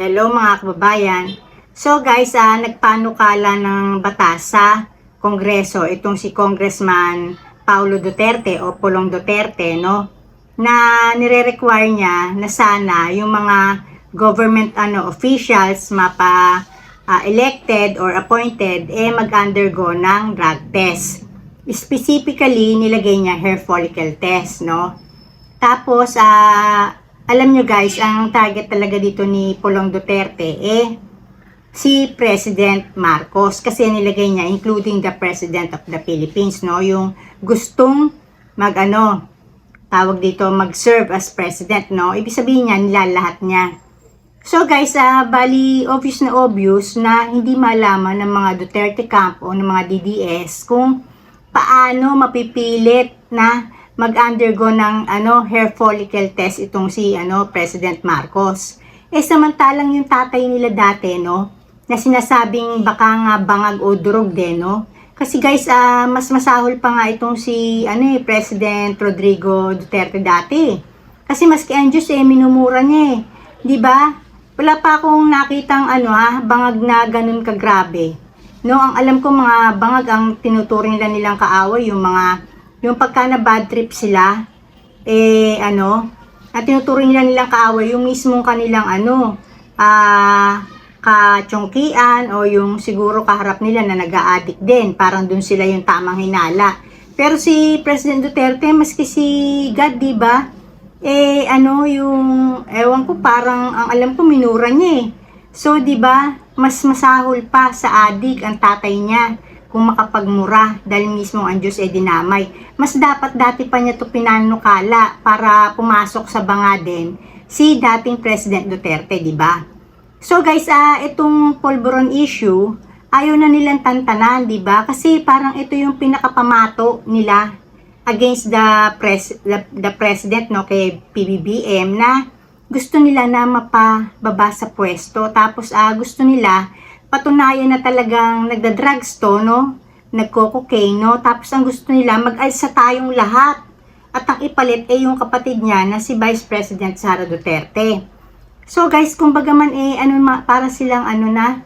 Hello mga kababayan. So guys, ah, nagpanukala ng batas sa Kongreso itong si Congressman Paulo Duterte o Pulong Duterte, no? Na nire-require niya na sana yung mga government ano officials mapa ah, elected or appointed eh mag-undergo ng drug test. Specifically, nilagay niya hair follicle test, no? Tapos, ah, alam nyo guys, ang target talaga dito ni Pulong Duterte, eh, si President Marcos. Kasi nilagay niya, including the President of the Philippines, no? Yung gustong mag, ano, tawag dito, mag-serve as President, no? Ibig sabihin niya, nilalahat niya. So guys, ah, bali, obvious na obvious na hindi malaman ng mga Duterte camp o ng mga DDS kung paano mapipilit na mag-undergo ng ano hair follicle test itong si ano President Marcos. Eh samantalang yung tatay nila dati no na sinasabing baka nga bangag o durog din no. Kasi guys, ah, mas masahol pa nga itong si ano eh President Rodrigo Duterte dati. Kasi maski ang Diyos eh minumura niya eh. 'Di ba? Wala pa akong nakitang ano ha, bangag na ganun kagrabe. No, ang alam ko mga bangag ang tinuturing nila nilang kaaway yung mga yung pagka na bad trip sila, eh, ano, at tinuturing nila nilang kaaway yung mismong kanilang, ano, ah, kachongkian o yung siguro kaharap nila na nag-a-addict din. Parang dun sila yung tamang hinala. Pero si President Duterte, maski si God, di ba? Eh, ano, yung, ewan ko, parang, ang alam ko, minura niya eh. So, di ba, mas masahol pa sa adik ang tatay niya kung makapagmura dahil mismo ang Diyos ay dinamay. Mas dapat dati pa niya to pinanukala para pumasok sa banga din si dating President Duterte, di ba? So guys, ah itong polvoron issue, ayaw na nilang tantanan, di ba? Kasi parang ito yung pinakapamato nila against the pres the, the president no kay PBBM na gusto nila na mapababa sa pwesto tapos ah, gusto nila patunayan na talagang nagda-drugs to, no? Nagko-cocaine, no? Tapos ang gusto nila, mag-alsa tayong lahat. At ang ipalit ay yung kapatid niya na si Vice President Sara Duterte. So guys, kumbaga man eh, ano, para silang ano na,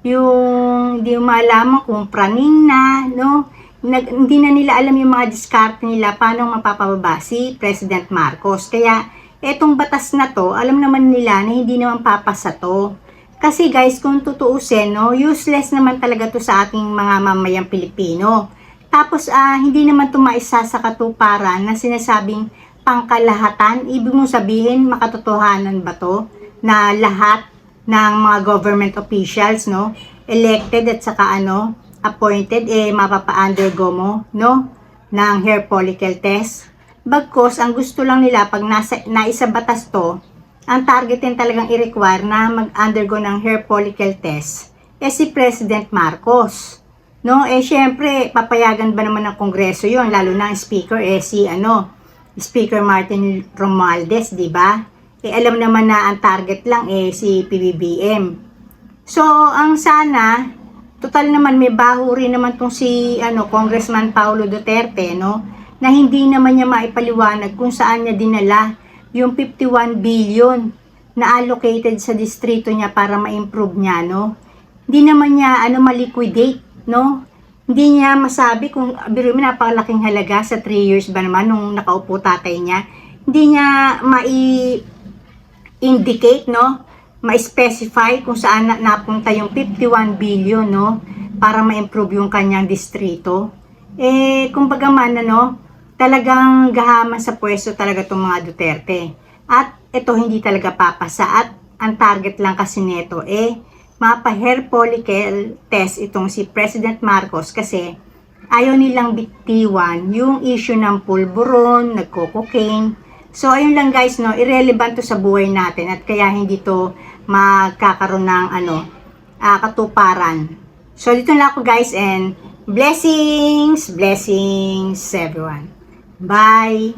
yung hindi mo malaman kung praning na, no? Nag, hindi na nila alam yung mga diskarte nila paano mapapababa si President Marcos. Kaya, etong batas na to, alam naman nila na hindi naman papasa to. Kasi guys, kung tutuusin, no, useless naman talaga to sa ating mga mamayang Pilipino. Tapos, ah, hindi naman to maisa sa katuparan na sinasabing pangkalahatan. Ibig mong sabihin, makatotohanan ba to? Na lahat ng mga government officials, no, elected at saka ano, appointed, eh, mapapa-undergo mo, no, ng hair follicle test. Bagkos, ang gusto lang nila, pag nasa, naisa batas to, ang target din talagang i-require na mag-undergo ng hair follicle test eh si President Marcos. No, eh syempre, papayagan ba naman ng Kongreso 'yon, lalo na ang speaker eh si ano, Speaker Martin Romualdez, 'di ba? Eh alam naman na ang target lang eh si PBBM. So, ang sana total naman may baho rin naman tong si ano Congressman Paulo Duterte, no? Na hindi naman niya maipaliwanag kung saan niya dinala yung 51 billion na allocated sa distrito niya para ma-improve niya, no? Hindi naman niya, ano, ma-liquidate, no? Hindi niya masabi kung, biro mo, napakalaking halaga sa 3 years ba naman nung nakaupo tatay niya. Hindi niya ma-indicate, no? Ma-specify kung saan na napunta yung 51 billion, no? Para ma-improve yung kanyang distrito. Eh, kumbaga man, ano, talagang gahaman sa pwesto talaga itong mga Duterte. At ito hindi talaga papasa at ang target lang kasi nito eh mapa hair follicle test itong si President Marcos kasi ayaw nilang bitiwan yung issue ng pulburon, nagko-cocaine. So ayun lang guys no, irrelevant to sa buhay natin at kaya hindi to magkakaroon ng ano, uh, katuparan. So dito na ako guys and blessings, blessings everyone. Bye!